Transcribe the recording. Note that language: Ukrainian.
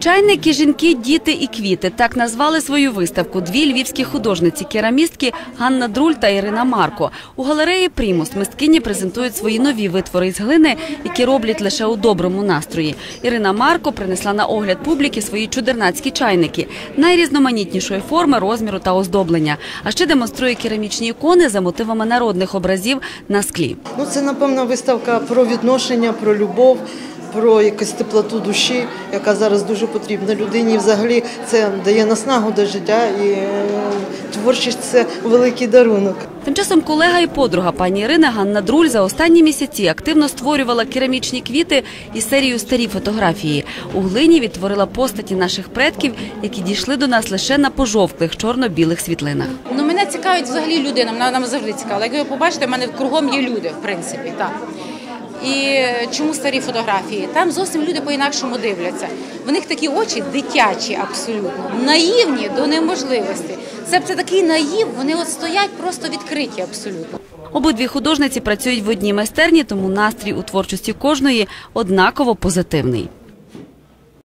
Чайники, жінки, діти і квіти так назвали свою виставку дві львівські художниці-керамістки Ганна Друль та Ірина Марко. У галереї Примус мисткині презентують свої нові витвори із глини, які роблять лише у доброму настрої. Ірина Марко принесла на огляд публіки свої чудернацькі чайники найрізноманітнішої форми, розміру та оздоблення. А ще демонструє керамічні ікони за мотивами народних образів на склі. Ну, це, напевно, виставка про відношення, про любов, про якусь теплоту душі, яка зараз дуже потрібна людині. І взагалі це дає наснагу до життя і е, творчість це великий дарунок. Тим часом колега і подруга пані Ірина Ганна Друль за останні місяці активно створювала керамічні квіти і серію старі фотографії. У глині відтворила постаті наших предків, які дійшли до нас лише на пожовклих чорно-білих світлинах. Ну, мене цікавить взагалі людина, вона нам завжди цікава. Як ви побачите, в мене кругом є люди, в принципі, так. І чому старі фотографії? Там зовсім люди по-інакшому дивляться. В них такі очі дитячі, абсолютно, наївні до неможливості. Це, такий наїв, вони от стоять просто відкриті абсолютно. Обидві художниці працюють в одній майстерні, тому настрій у творчості кожної однаково позитивний.